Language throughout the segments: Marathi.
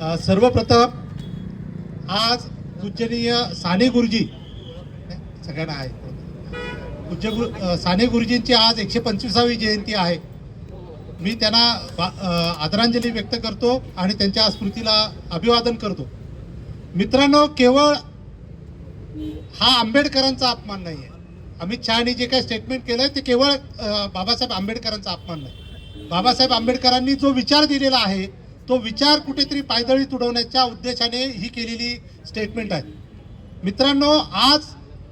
सर्वप्रथम आज पूजनीय साने गुरुजी सगळ्यांना आहे. पूज्य गुरु साने गुरुजींची आज एकशे पंचवीसावी जयंती आहे. मी त्यांना बा- आदरांजली व्यक्त करतो आणि त्यांच्या स्मृतीला अभिवादन करतो. मित्रांनो केवळ हा आंबेडकरांचा अपमान नाही आहे अमित शहानी जे काही स्टेटमेंट केलं आहे ते केवळ बाबासाहेब आंबेडकरांचा अपमान नाही. बाबासाहेब आंबेडकरांनी जो विचार दिलेला आहे तो विचार कुठेतरी पायदळी तुडवण्याच्या उद्देशाने ही केलेली स्टेटमेंट आहे. मित्रांनो आज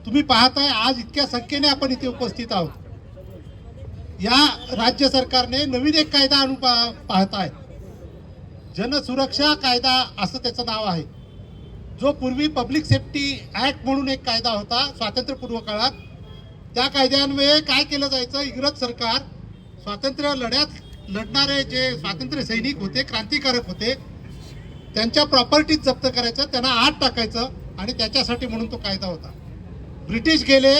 तुम्ही पाहताय आज इतक्या संख्येने आपण इथे उपस्थित आहोत. या राज्य सरकारने नवीन एक कायदा आणून पा- पाहताय. जनसुरक्षा कायदा असं त्याचं नाव आहे. जो पूर्वी पब्लिक सेफ्टी ऍक्ट म्हणून एक कायदा होता स्वातंत्र्यपूर्व काळात. त्या कायद्यान्वये काय केलं जायचं? इंग्रज सरकार स्वातंत्र्य लढ्यात लढणारे जे स्वातंत्र्य सैनिक होते क्रांतिकारक होते त्यांच्या प्रॉपर्टीज जप्त करायचं त्यांना आत टाकायचं आणि त्याच्यासाठी म्हणून तो कायदा होता. ब्रिटिश गेले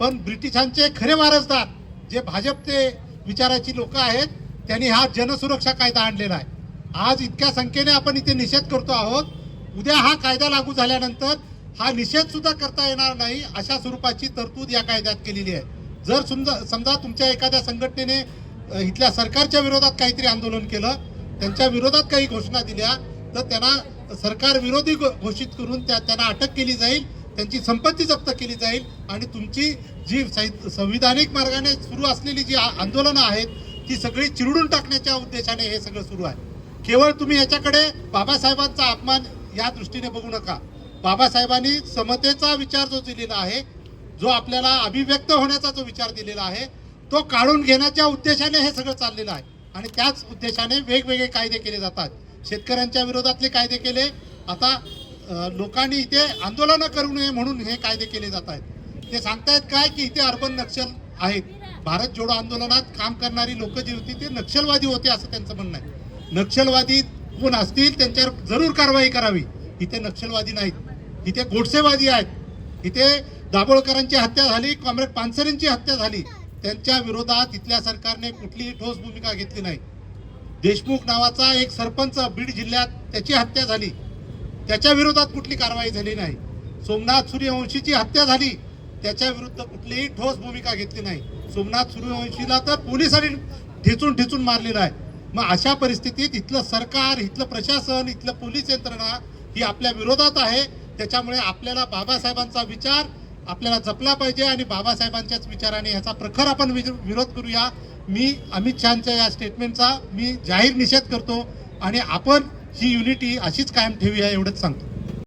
पण ब्रिटिशांचे खरे वारसदार जे भाजपचे विचाराची लोक आहेत त्यांनी हा जनसुरक्षा कायदा आणलेला आहे. आज इतक्या संख्येने आपण इथे निषेध करतो आहोत. उद्या हा कायदा लागू झाल्यानंतर हा निषेध सुद्धा करता येणार नाही अशा स्वरूपाची तरतूद या कायद्यात केलेली आहे. जर समजा समजा तुमच्या एखाद्या संघटनेने इथल्या सरकारच्या विरोधात काहीतरी आंदोलन केलं त्यांच्या विरोधात काही घोषणा दिल्या तर त्यांना सरकार विरोधी घो- घोषित करून त्या त्यांना अटक केली जाईल त्यांची संपत्ती जप्त केली जाईल आणि तुमची जी संविधानिक मार्गाने सुरू असलेली जी आ- आंदोलनं आहेत ती सगळी चिरडून टाकण्याच्या उद्देशाने हे सगळं सुरू आहे. केवळ तुम्ही याच्याकडे बाबासाहेबांचा अपमान या दृष्टीने बघू नका. बाबासाहेबांनी समतेचा विचार जो दिलेला आहे जो आपल्याला अभिव्यक्त होण्याचा जो विचार दिलेला आहे तो काढून घेण्याच्या उद्देशाने हे सगळं चाललेलं आहे. आणि त्याच उद्देशाने वेगवेगळे कायदे केले जातात. शेतकऱ्यांच्या विरोधातले कायदे केले. आता लोकांनी इथे आंदोलनं करू नये म्हणून हे कायदे केले जात आहेत. ते सांगतायत काय की इथे अर्बन नक्षल आहेत. भारत जोडो आंदोलनात काम करणारी लोक जी होती ते नक्षलवादी होते असं त्यांचं म्हणणं आहे. नक्षलवादी कोण असतील त्यांच्यावर जरूर कारवाई करावी. इथे नक्षलवादी नाहीत. इथे गोडसेवादी आहेत. इथे दाभोळकरांची हत्या झाली कॉम्रेड पानसरेंची हत्या झाली. त्यांच्या विरोधात इथल्या सरकारने कुठलीही ठोस भूमिका घेतली नाही. देशमुख नावाचा एक सरपंच बीड जिल्ह्यात त्याची हत्या झाली. त्याच्या विरोधात कुठली कारवाई झाली नाही. सोमनाथ सूर्यवंशीची हत्या झाली. त्याच्या विरुद्ध कुठलीही ठोस भूमिका घेतली नाही. सोमनाथ सूर्यवंशीला तर पोलिसांनी ठेचून ठेचून मारलेलं आहे. मग अशा परिस्थितीत इथलं सरकार इथलं प्रशासन इथलं पोलीस यंत्रणा ही आपल्या विरोधात आहे. त्याच्यामुळे आपल्याला बाबासाहेबांचा विचार आपल्याला जपला पाहिजे आणि बाबासाहेबांच्याच विचाराने ह्याचा प्रखर आपण विरोध करूया. मी अमित शहाच्या या स्टेटमेंटचा मी जाहीर निषेध करतो आणि आपण ही युनिटी अशीच कायम ठेवूया एवढंच सांगतो.